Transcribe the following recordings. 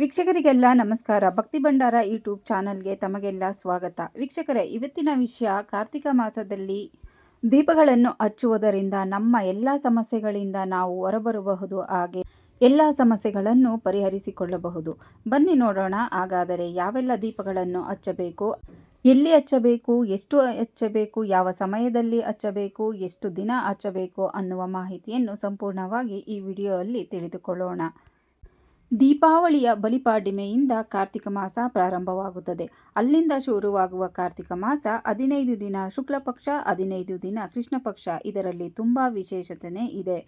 ವೀಕ್ಷಕರಿಗೆಲ್ಲ ನಮಸ್ಕಾರ. ಭಕ್ತಿ ಭಂಡಾರ ಯೂಟ್ಯೂಬ್ ಚಾನಲ್ಗೆ ತಮಗೆಲ್ಲ ಸ್ವಾಗತ. ವೀಕ್ಷಕರೇ, ಇವತ್ತಿನ ವಿಷಯ ಕಾರ್ತಿಕ ಮಾಸದಲ್ಲಿ ದೀಪಗಳನ್ನು ಹಚ್ಚುವುದರಿಂದ ನಮ್ಮ ಎಲ್ಲ ಸಮಸ್ಯೆಗಳಿಂದ ನಾವು ಹೊರಬರಬಹುದು, ಹಾಗೆ ಎಲ್ಲ ಸಮಸ್ಯೆಗಳನ್ನು ಪರಿಹರಿಸಿಕೊಳ್ಳಬಹುದು. ಬನ್ನಿ ನೋಡೋಣ, ಹಾಗಾದರೆ ಯಾವೆಲ್ಲ ದೀಪಗಳನ್ನು ಹಚ್ಚಬೇಕು? ಎಲ್ಲಿ ಹಚ್ಚಬೇಕು? ಎಷ್ಟು ಹಚ್ಚಬೇಕು? ಯಾವ ಸಮಯದಲ್ಲಿ ಹಚ್ಚಬೇಕು? ಎಷ್ಟು ದಿನ ಹಚ್ಚಬೇಕು ಅನ್ನುವ ಮಾಹಿತಿಯನ್ನು ಸಂಪೂರ್ಣವಾಗಿ ಈ ವಿಡಿಯೋದಲ್ಲಿ ತಿಳಿದುಕೊಳ್ಳೋಣ. ದೀಪಾವಳಿಯ ಬಲಿಪಾಡ್ಯಮೆಯಿಂದ ಕಾರ್ತಿಕ ಮಾಸ ಪ್ರಾರಂಭವಾಗುತ್ತದೆ. ಅಲ್ಲಿಂದ ಶುರುವಾಗುವ ಕಾರ್ತಿಕ ಮಾಸ ಹದಿನೈದು ದಿನ ಶುಕ್ಲ ಪಕ್ಷ ಹದಿನೈದು ದಿನ ಕೃಷ್ಣ ಪಕ್ಷ ಇದರಲ್ಲಿ ತುಂಬ ವಿಶೇಷತೆ ಇದೆ.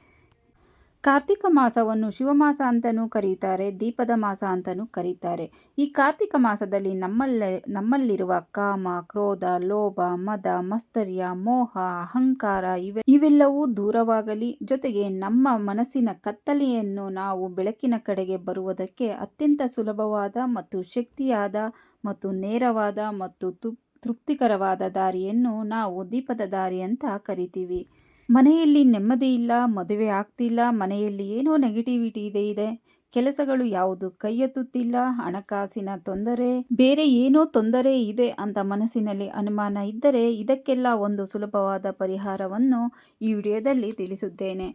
ಕಾರ್ತಿಕ ಮಾಸವನ್ನು ಶಿವಮಾಸ ಅಂತಲೂ ಕರೀತಾರೆ, ದೀಪದ ಮಾಸ ಅಂತಲೂ ಕರೀತಾರೆ. ಈ ಕಾರ್ತಿಕ ಮಾಸದಲ್ಲಿ ನಮ್ಮಲ್ಲೇ, ನಮ್ಮಲ್ಲಿರುವ ಕಾಮ, ಕ್ರೋಧ, ಲೋಭ, ಮದ, ಮಸ್ತರ್ಯ, ಮೋಹ, ಅಹಂಕಾರ ಇವೆ ಇವೆಲ್ಲವೂ ದೂರವಾಗಲಿ. ಜೊತೆಗೆ ನಮ್ಮ ಮನಸ್ಸಿನ ಕತ್ತಲೆಯನ್ನು ನಾವು ಬೆಳಕಿನ ಕಡೆಗೆ ಬರುವುದಕ್ಕೆ ಅತ್ಯಂತ ಸುಲಭವಾದ ಮತ್ತು ಶಕ್ತಿಯಾದ ಮತ್ತು ನೇರವಾದ ಮತ್ತು ತೃಪ್ತಿಕರವಾದ ದಾರಿಯನ್ನು ನಾವು ದೀಪದ ದಾರಿ ಅಂತ ಕರಿತೀವಿ. ಮನೆಯಲ್ಲಿ ನೆಮ್ಮದಿ ಇಲ್ಲ, ಮದುವೆ ಆಗ್ತಿಲ್ಲ, ಮನೆಯಲ್ಲಿ ಏನೋ ನೆಗೆಟಿವಿಟಿ ಇದೆ ಇದೆ. ಕೆಲಸಗಳು ಯಾವುದು? ಕೈ ಎತ್ತುತ್ತಿಲ್ಲ, ಹಣಕಾಸಿನ ತೊಂದರೆ, ಬೇರೆ ಏನೋ ತೊಂದರೆ ಇದೆ ಅಂತ ಮನಸ್ಸಿನಲ್ಲಿ ಅನುಮಾನ ಇದ್ದರೆ ಇದಕ್ಕೆಲ್ಲ ಒಂದು ಸುಲಭವಾದ ಪರಿಹಾರವನ್ನು ಈ ವಿಡಿಯೋದಲ್ಲಿ ತಿಳಿಸುತ್ತೇನೆ.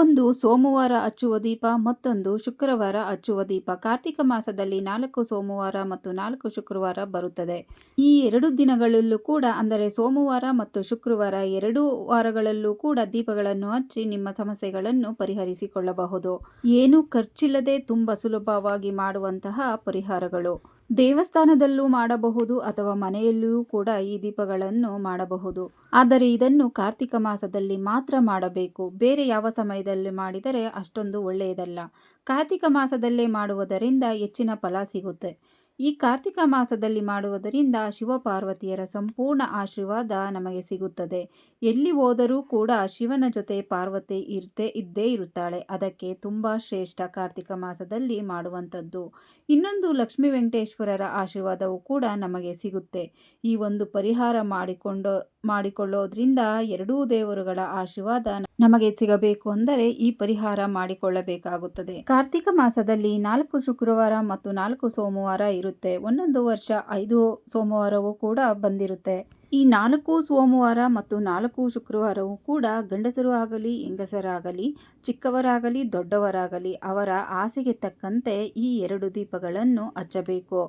ಒಂದು ಸೋಮವಾರ ಹಚ್ಚುವ ದೀಪ, ಮತ್ತೊಂದು ಶುಕ್ರವಾರ ಹಚ್ಚುವ ದೀಪ. ಕಾರ್ತಿಕ ಮಾಸದಲ್ಲಿ ನಾಲ್ಕು ಸೋಮವಾರ ಮತ್ತು ನಾಲ್ಕು ಶುಕ್ರವಾರ ಬರುತ್ತದೆ. ಈ ಎರಡು ದಿನಗಳಲ್ಲೂ ಕೂಡ, ಅಂದರೆ ಸೋಮವಾರ ಮತ್ತು ಶುಕ್ರವಾರ ಎರಡು ವಾರಗಳಲ್ಲೂ ಕೂಡ ದೀಪಗಳನ್ನು ಹಚ್ಚಿ ನಿಮ್ಮ ಸಮಸ್ಯೆಗಳನ್ನು ಪರಿಹರಿಸಿಕೊಳ್ಳಬಹುದು. ಏನೂ ಖರ್ಚಿಲ್ಲದೆ ತುಂಬ ಸುಲಭವಾಗಿ ಮಾಡುವಂತಹ ಪರಿಹಾರಗಳು. ದೇವಸ್ಥಾನದಲ್ಲೂ ಮಾಡಬಹುದು ಅಥವಾ ಮನೆಯಲ್ಲಿಯೂ ಕೂಡ ಈ ದೀಪಗಳನ್ನು ಮಾಡಬಹುದು. ಆದರೆ ಇದನ್ನು ಕಾರ್ತಿಕ ಮಾಸದಲ್ಲಿ ಮಾತ್ರ ಮಾಡಬೇಕು. ಬೇರೆ ಯಾವ ಸಮಯದಲ್ಲಿ ಮಾಡಿದರೆ ಅಷ್ಟೊಂದು ಒಳ್ಳೆಯದಲ್ಲ. ಕಾರ್ತಿಕ ಮಾಸದಲ್ಲೇ ಮಾಡುವುದರಿಂದ ಹೆಚ್ಚಿನ ಫಲ ಸಿಗುತ್ತೆ. ಈ ಕಾರ್ತಿಕ ಮಾಸದಲ್ಲಿ ಮಾಡುವುದರಿಂದ ಶಿವಪಾರ್ವತಿಯರ ಸಂಪೂರ್ಣ ಆಶೀರ್ವಾದ ನಮಗೆ ಸಿಗುತ್ತದೆ. ಎಲ್ಲಿ ಹೋದರೂ ಕೂಡ ಶಿವನ ಜೊತೆ ಪಾರ್ವತಿ ಇರ್ತೆ, ಇದ್ದೇ ಇರುತ್ತಾಳೆ. ಅದಕ್ಕೆ ತುಂಬ ಶ್ರೇಷ್ಠ ಕಾರ್ತಿಕ ಮಾಸದಲ್ಲಿ ಮಾಡುವಂಥದ್ದು. ಇನ್ನೊಂದು ಲಕ್ಷ್ಮೀ ವೆಂಕಟೇಶ್ವರರ ಆಶೀರ್ವಾದವು ಕೂಡ ನಮಗೆ ಸಿಗುತ್ತೆ. ಈ ಒಂದು ಪರಿಹಾರ ಮಾಡಿಕೊಂಡು ಮಾಡಿಕೊಳ್ಳೋದ್ರಿಂದ ಎರಡೂ ದೇವರುಗಳ ಆಶೀರ್ವಾದ ನಮಗೆ ಸಿಗಬೇಕು ಅಂದರೆ ಈ ಪರಿಹಾರ ಮಾಡಿಕೊಳ್ಳಬೇಕಾಗುತ್ತದೆ. ಕಾರ್ತಿಕ ಮಾಸದಲ್ಲಿ ನಾಲ್ಕು ಶುಕ್ರವಾರ ಮತ್ತು ನಾಲ್ಕು ಸೋಮವಾರ ಇರುತ್ತೆ. ಒಂದೊಂದು ವರ್ಷ ಐದು ಸೋಮವಾರವೂ ಕೂಡ ಬಂದಿರುತ್ತೆ. ಈ ನಾಲ್ಕು ಸೋಮವಾರ ಮತ್ತು ನಾಲ್ಕು ಶುಕ್ರವಾರವೂ ಕೂಡ ಗಂಡಸರು ಆಗಲಿ, ಹೆಂಗಸರಾಗಲಿ, ಚಿಕ್ಕವರಾಗಲಿ, ದೊಡ್ಡವರಾಗಲಿ ಅವರ ಆಸೆಗೆ ತಕ್ಕಂತೆ ಈ ಎರಡು ದೀಪಗಳನ್ನು ಹಚ್ಚಬೇಕು.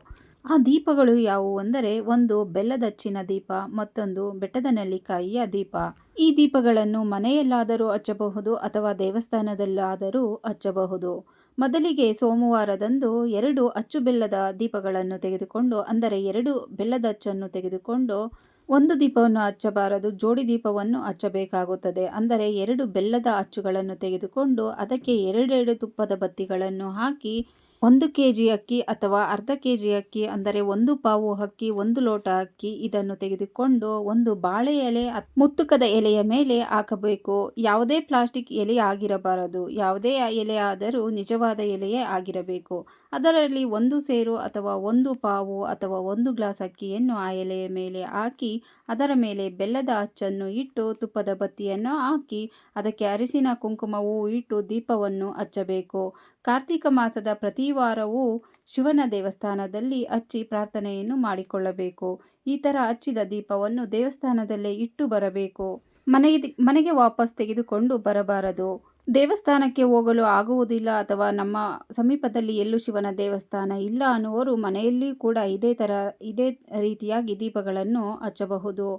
ಆ ದೀಪಗಳು ಯಾವುವು ಅಂದರೆ ಒಂದು ಬೆಲ್ಲದಚ್ಚಿನ ದೀಪ, ಮತ್ತೊಂದು ಬೆಟ್ಟದ ನೆಲ್ಲಿಕಾಯಿಯ ದೀಪ. ಈ ದೀಪಗಳನ್ನು ಮನೆಯಲ್ಲಾದರೂ ಹಚ್ಚಬಹುದು ಅಥವಾ ದೇವಸ್ಥಾನದಲ್ಲಾದರೂ ಹಚ್ಚಬಹುದು. ಮೊದಲಿಗೆ ಸೋಮವಾರದಂದು ಎರಡು ಅಚ್ಚು ಬೆಲ್ಲದ ದೀಪಗಳನ್ನು ತೆಗೆದುಕೊಂಡು, ಅಂದರೆ ಎರಡು ಬೆಲ್ಲದ ಅಚ್ಚನ್ನು ತೆಗೆದುಕೊಂಡು ಒಂದು ದೀಪವನ್ನು ಹಚ್ಚಬಾರದು, ಜೋಡಿ ದೀಪವನ್ನು ಹಚ್ಚಬೇಕಾಗುತ್ತದೆ. ಅಂದರೆ ಎರಡು ಬೆಲ್ಲದ ಅಚ್ಚುಗಳನ್ನು ತೆಗೆದುಕೊಂಡು ಅದಕ್ಕೆ ಎರಡೆರಡು ತುಪ್ಪದ ಬತ್ತಿಗಳನ್ನು ಹಾಕಿ ಒಂದು ಕೆ ಜಿ ಅಕ್ಕಿ ಅಥವಾ ಅರ್ಧ ಕೆ ಜಿ ಅಕ್ಕಿ ಅಂದರೆ ಒಂದು ಪಾವು ಅಕ್ಕಿ, ಒಂದು ಲೋಟ ಅಕ್ಕಿ ಇದನ್ನು ತೆಗೆದುಕೊಂಡು ಒಂದು ಬಾಳೆ ಎಲೆ ಮುತ್ತುಕದ ಎಲೆಯ ಮೇಲೆ ಹಾಕಬೇಕು. ಯಾವುದೇ ಪ್ಲಾಸ್ಟಿಕ್ ಎಲೆ ಆಗಿರಬಾರದು. ಯಾವುದೇ ಎಲೆ ಆದರೂ ನಿಜವಾದ ಎಲೆಯೇ ಆಗಿರಬೇಕು. ಅದರಲ್ಲಿ ಒಂದು ಸೇರು ಅಥವಾ ಒಂದು ಪಾವು ಅಥವಾ ಒಂದು ಗ್ಲಾಸ್ ಅಕ್ಕಿಯನ್ನು ಆ ಎಲೆಯ ಮೇಲೆ ಹಾಕಿ, ಅದರ ಮೇಲೆ ಬೆಲ್ಲದ ಅಚ್ಚನ್ನು ಇಟ್ಟು ತುಪ್ಪದ ಬತ್ತಿಯನ್ನು ಹಾಕಿ, ಅದಕ್ಕೆ ಅರಿಸಿನ ಕುಂಕುಮವು ಇಟ್ಟು ದೀಪವನ್ನು ಹಚ್ಚಬೇಕು. ಕಾರ್ತಿಕ ಮಾಸದ ಪ್ರತಿ ವಾರವೂ ಶಿವನ ದೇವಸ್ಥಾನದಲ್ಲಿ ಹಚ್ಚಿ ಪ್ರಾರ್ಥನೆಯನ್ನು ಮಾಡಿಕೊಳ್ಳಬೇಕು. ಈ ಥರ ಹಚ್ಚಿದ ದೀಪವನ್ನು ದೇವಸ್ಥಾನದಲ್ಲೇ ಇಟ್ಟು ಬರಬೇಕು. ಮನೆಗೆ ಮನೆಗೆ ವಾಪಸ್ ತೆಗೆದುಕೊಂಡು ಬರಬಾರದು. ದೇವಸ್ಥಾನಕ್ಕೆ ಹೋಗಲು ಆಗುವುದಿಲ್ಲ ಅಥವಾ ನಮ್ಮ ಸಮೀಪದಲ್ಲಿ ಎಲ್ಲೂ ಶಿವನ ದೇವಸ್ಥಾನ ಇಲ್ಲ ಅನ್ನುವರು ಮನೆಯಲ್ಲಿ ಕೂಡ ಇದೇ ಥರ ಇದೇ ರೀತಿಯಾಗಿ ದೀಪಗಳನ್ನು ಹಚ್ಚಬಹುದು.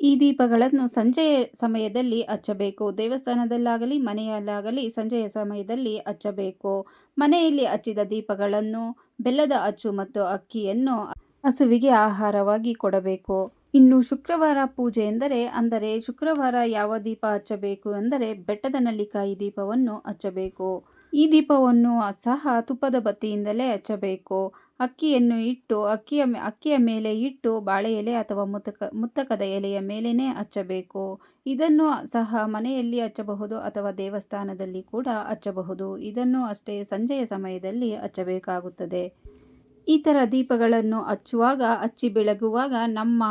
ಈ ದೀಪಗಳನ್ನು ಸಂಜೆಯ ಸಮಯದಲ್ಲಿ ಹಚ್ಚಬೇಕು. ದೇವಸ್ಥಾನದಲ್ಲಾಗಲಿ, ಮನೆಯಲ್ಲಾಗಲಿ ಸಂಜೆಯ ಸಮಯದಲ್ಲಿ ಹಚ್ಚಬೇಕು. ಮನೆಯಲ್ಲಿ ಹಚ್ಚಿದ ದೀಪಗಳನ್ನು ಬೆಲ್ಲದ ಅಚ್ಚು ಮತ್ತು ಅಕ್ಕಿಯನ್ನು ಹಸುವಿಗೆ ಆಹಾರವಾಗಿ ಕೊಡಬೇಕು. ಇನ್ನು ಶುಕ್ರವಾರ ಪೂಜೆ ಎಂದರೆ, ಅಂದರೆ ಶುಕ್ರವಾರ ಯಾವ ದೀಪ ಹಚ್ಚಬೇಕು? ಎಂದರೆ ಬೆಟ್ಟದ ನಲ್ಲಿಕಾಯಿ ದೀಪವನ್ನು ಹಚ್ಚಬೇಕು. ಈ ದೀಪವನ್ನು ಸಹ ತುಪ್ಪದ ಬತ್ತಿಯಿಂದಲೇ ಹಚ್ಚಬೇಕು. ಅಕ್ಕಿಯನ್ನು ಇಟ್ಟು, ಅಕ್ಕಿಯ ಅಕ್ಕಿಯ ಮೇಲೆ ಇಟ್ಟು ಬಾಳೆ ಎಲೆ ಅಥವಾ ಮುತ್ತಕ ಮುತ್ತಕದ ಎಲೆಯ ಮೇಲೇ ಹಚ್ಚಬೇಕು. ಇದನ್ನು ಸಹ ಮನೆಯಲ್ಲಿ ಹಚ್ಚಬಹುದು ಅಥವಾ ದೇವಸ್ಥಾನದಲ್ಲಿ ಕೂಡ ಹಚ್ಚಬಹುದು. ಇದನ್ನು ಅಷ್ಟೇ ಸಂಜೆಯ ಸಮಯದಲ್ಲಿ ಹಚ್ಚಬೇಕಾಗುತ್ತದೆ. ಈ ದೀಪಗಳನ್ನು ಹಚ್ಚುವಾಗ, ಹಚ್ಚಿ ಬೆಳಗುವಾಗ ನಮ್ಮ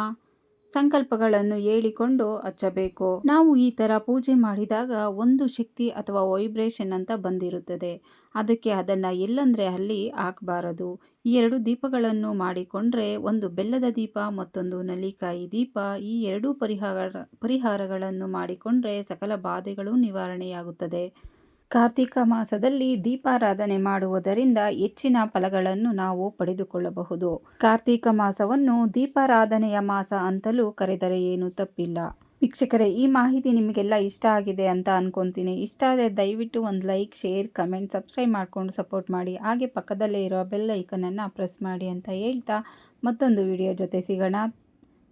ಸಂಕಲ್ಪಗಳನ್ನು ಹೇಳಿಕೊಂಡು ಹಚ್ಚಬೇಕು. ನಾವು ಈ ಥರ ಪೂಜೆ ಮಾಡಿದಾಗ ಒಂದು ಶಕ್ತಿ ಅಥವಾ ವೈಬ್ರೇಷನ್ ಅಂತ ಬಂದಿರುತ್ತದೆ. ಅದಕ್ಕೆ ಅದನ್ನು ಎಲ್ಲಂದರೆ ಅಲ್ಲಿ ಹಾಕಬಾರದು. ಈ ಎರಡು ದೀಪಗಳನ್ನು ಮಾಡಿಕೊಂಡ್ರೆ ಒಂದು ಬೆಲ್ಲದ ದೀಪ, ಮತ್ತೊಂದು ನಲ್ಲಿಕಾಯಿ ದೀಪ, ಈ ಎರಡೂ ಪರಿಹಾರ, ಪರಿಹಾರಗಳನ್ನು ಮಾಡಿಕೊಂಡ್ರೆ ಸಕಲ ಬಾಧೆಗಳು ನಿವಾರಣೆಯಾಗುತ್ತದೆ. ಕಾರ್ತಿಕ ಮಾಸದಲ್ಲಿ ದೀಪಾರಾಧನೆ ಮಾಡುವುದರಿಂದ ಹೆಚ್ಚಿನ ಫಲಗಳನ್ನು ನಾವು ಪಡೆದುಕೊಳ್ಳಬಹುದು. ಕಾರ್ತಿಕ ಮಾಸವನ್ನು ದೀಪಾರಾಧನೆಯ ಮಾಸ ಅಂತಲೂ ಕರೆದರೆ ಏನು ತಪ್ಪಿಲ್ಲ. ವೀಕ್ಷಕರೇ, ಈ ಮಾಹಿತಿ ನಿಮಗೆಲ್ಲ ಇಷ್ಟ ಆಗಿದೆ ಅಂತ ಅನ್ಕೊತೀನಿ. ಇಷ್ಟ ಆದರೆ ದಯವಿಟ್ಟು ಒಂದು ಲೈಕ್, ಶೇರ್, ಕಮೆಂಟ್, ಸಬ್ಸ್ಕ್ರೈಬ್ ಮಾಡಿಕೊಂಡು ಸಪೋರ್ಟ್ ಮಾಡಿ. ಹಾಗೆ ಪಕ್ಕದಲ್ಲೇ ಇರೋ ಬೆಲ್ ಐಕನನ್ನು ಪ್ರೆಸ್ ಮಾಡಿ ಅಂತ ಹೇಳ್ತಾ ಮತ್ತೊಂದು ವಿಡಿಯೋ ಜೊತೆ ಸಿಗೋಣ.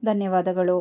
ಧನ್ಯವಾದಗಳು.